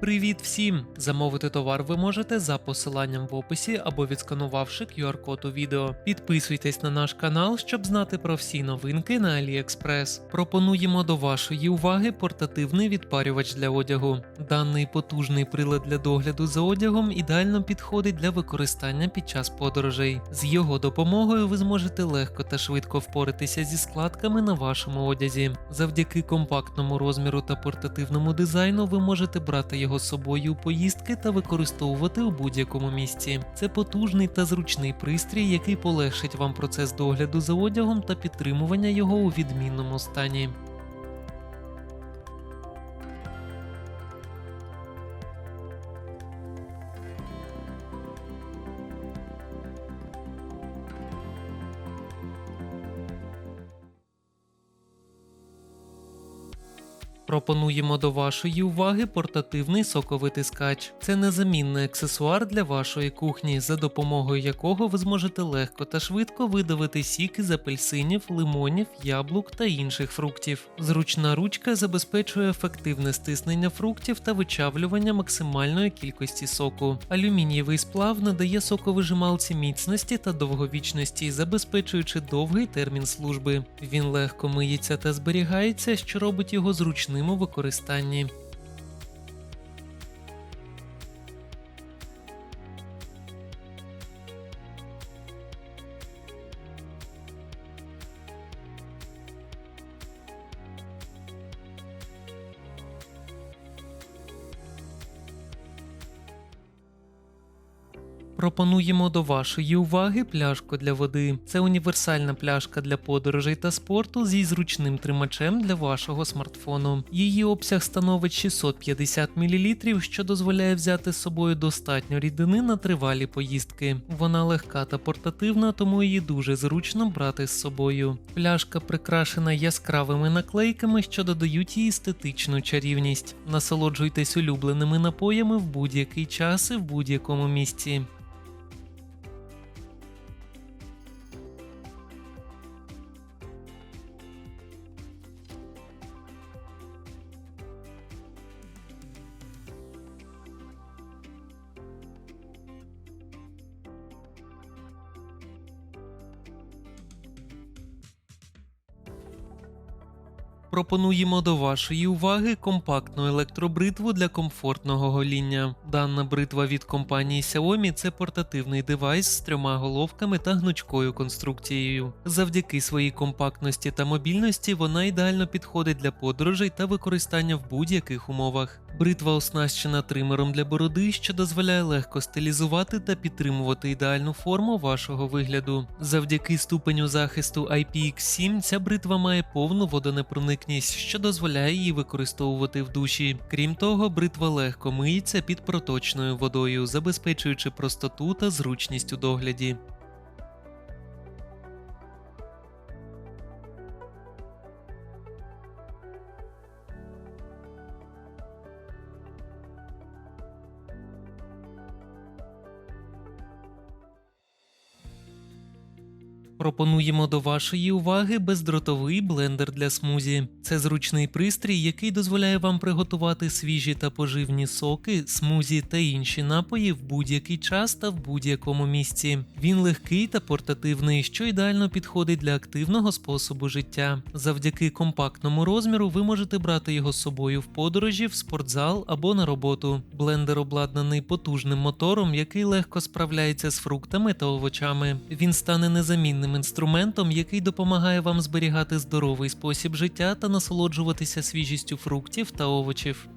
Привіт всім! Замовити товар ви можете за посиланням в описі або відсканувавши QR-код у відео. Підписуйтесь на наш канал, щоб знати про всі новинки на AliExpress. Пропонуємо до вашої уваги портативний відпарювач для одягу. Даний потужний прилад для догляду за одягом ідеально підходить для використання під час подорожей. З його допомогою ви зможете легко та швидко впоратися зі складками на вашому одязі. Завдяки компактному розміру та портативному дизайну ви можете брати його з собою у поїздки та використовувати у будь-якому місці. Це потужний та зручний пристрій, який полегшить вам процес догляду за одягом та підтримування його у відмінному стані. Пропонуємо до вашої уваги портативний соковитискач. Це незамінний аксесуар для вашої кухні, за допомогою якого ви зможете легко та швидко видавити сік з апельсинів, лимонів, яблук та інших фруктів. Зручна ручка забезпечує ефективне стиснення фруктів та вичавлювання максимальної кількості соку. Алюмінієвий сплав надає соковижималці міцності та довговічності, забезпечуючи довгий термін служби. Він легко миється та зберігається, що робить його зручним у використанні. Пропонуємо до вашої уваги пляшку для води. Це універсальна пляшка для подорожей та спорту зі зручним тримачем для вашого смартфону. Її обсяг становить 650 мл, що дозволяє взяти з собою достатньо рідини на тривалі поїздки. Вона легка та портативна, тому її дуже зручно брати з собою. Пляшка прикрашена яскравими наклейками, що додають їй естетичну чарівність. Насолоджуйтесь улюбленими напоями в будь-який час і в будь-якому місці. Пропонуємо до вашої уваги компактну електробритву для комфортного гоління. Дана бритва від компанії Xiaomi – це портативний девайс з трьома головками та гнучкою конструкцією. Завдяки своїй компактності та мобільності вона ідеально підходить для подорожей та використання в будь-яких умовах. Бритва оснащена тримером для бороди, що дозволяє легко стилізувати та підтримувати ідеальну форму вашого вигляду. Завдяки ступеню захисту IPX7 ця бритва має повну водонепроникність, що дозволяє її використовувати в душі. Крім того, бритва легко миється під проточною водою, забезпечуючи простоту та зручність у догляді. Пропонуємо до вашої уваги бездротовий блендер для смузі. Це зручний пристрій, який дозволяє вам приготувати свіжі та поживні соки, смузі та інші напої в будь-який час та в будь-якому місці. Він легкий та портативний, що ідеально підходить для активного способу життя. Завдяки компактному розміру ви можете брати його з собою в подорожі, в спортзал або на роботу. Блендер обладнаний потужним мотором, який легко справляється з фруктами та овочами. Він стане незамінним інструментом, який допомагає вам зберігати здоровий спосіб життя та насолоджуватися свіжістю фруктів та овочів.